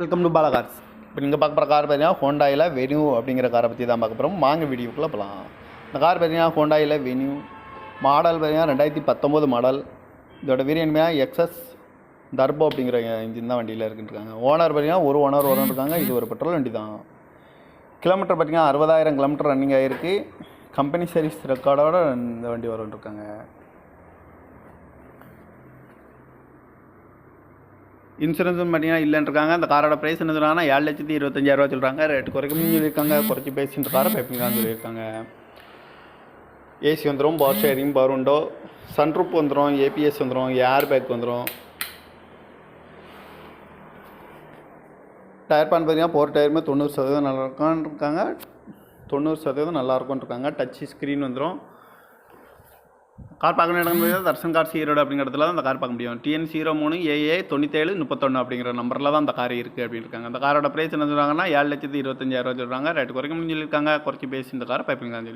Welcome to Bala cars இப்போ நீங்கள் பார்க்க போகிற கார் பார்த்தீங்கன்னா ஹோண்டாயில் வெனியூ அப்படிங்கிற காரை பற்றி தான் பார்க்க போகிறோம் வாங்க வீடியோக்குள்ளே போகலாம் இந்த கார் பார்த்தீங்கன்னா ஹோண்டாயில் வெனியூ மாடல் பார்த்தீங்கன்னா ரெண்டாயிரத்தி பத்தொம்போது மாடல் இதோட விரியன்மையாக எக்ஸஸ் தர்போ அப்படிங்கிற இன்ஜின் தான் வண்டியில் இருக்குன்றாங்க ஓனர் பார்த்தீங்கன்னா ஒரு ஓனர் ஓனர் இருக்காங்க. இது ஒரு பெட்ரோல் வண்டி தான். கிலோமீட்டர் பார்த்தீங்கன்னா அறுபதாயிரம் கிலோமீட்டர் ரன்னிங் ஆகிருக்கு கம்பெனி சர்வீஸ் ரெக்கார்டோட இந்த வண்டி வரும்னு இருக்காங்க. இன்சூரன்ஸும் பார்த்தீங்கன்னா இல்லைன்றிருக்காங்க. அந்த காரோட ப்ரைஸ் என்ன சொல்கிறாங்கன்னா ஏழு லட்சத்தி இருபத்தஞ்சாயிரரூவா சொல்கிறாங்க ரேட்டு குறைக்கணும்னு சொல்லியிருக்காங்க. குறைச்சி பேசின்ற காரை பேப்பிங்களான்னு சொல்லியிருக்காங்க. ஏசி வந்துடும் power steering power window sunroof வந்துடும் ஏபிஎஸ் வந்துடும் ஏர் பேக் வந்துடும் டயர் பான் பார்த்தீங்கன்னா போர் டயருமே தொண்ணூறு சதவீதம் நல்லா இருக்கும்னு இருக்காங்க தொண்ணூறு சதவீதம் நல்லா இருக்கும்னு இருக்காங்க டச் ஸ்க்ரீன் வந்துடும் கார் பார்க்கணும் இடம் தர்ஷன் கார் சீரோடு அப்படிங்கிற இடத்துல தான் அந்த கார் பார்க்க முடியும். டிஎன் ஜீரோ மூணு ஏஏ தொண்ணூத்தேழு முப்பத்தொன்று அப்படிங்கிற நம்பரில் தான் அந்த கார் இருக்குது அப்படின்னு இருக்காங்க. அந்த காரோட ப்ரைஸ் என்ன சொல்கிறாங்கன்னா ஏழு லட்சத்து இருபத்தஞ்சாயிரம் சொல்கிறாங்க ரேட்டு குறைக்க முடியும் சொல்லியிருக்காங்க. குறைச்சி பேசி இந்த காரை பைப்பிங் தான் சொல்லி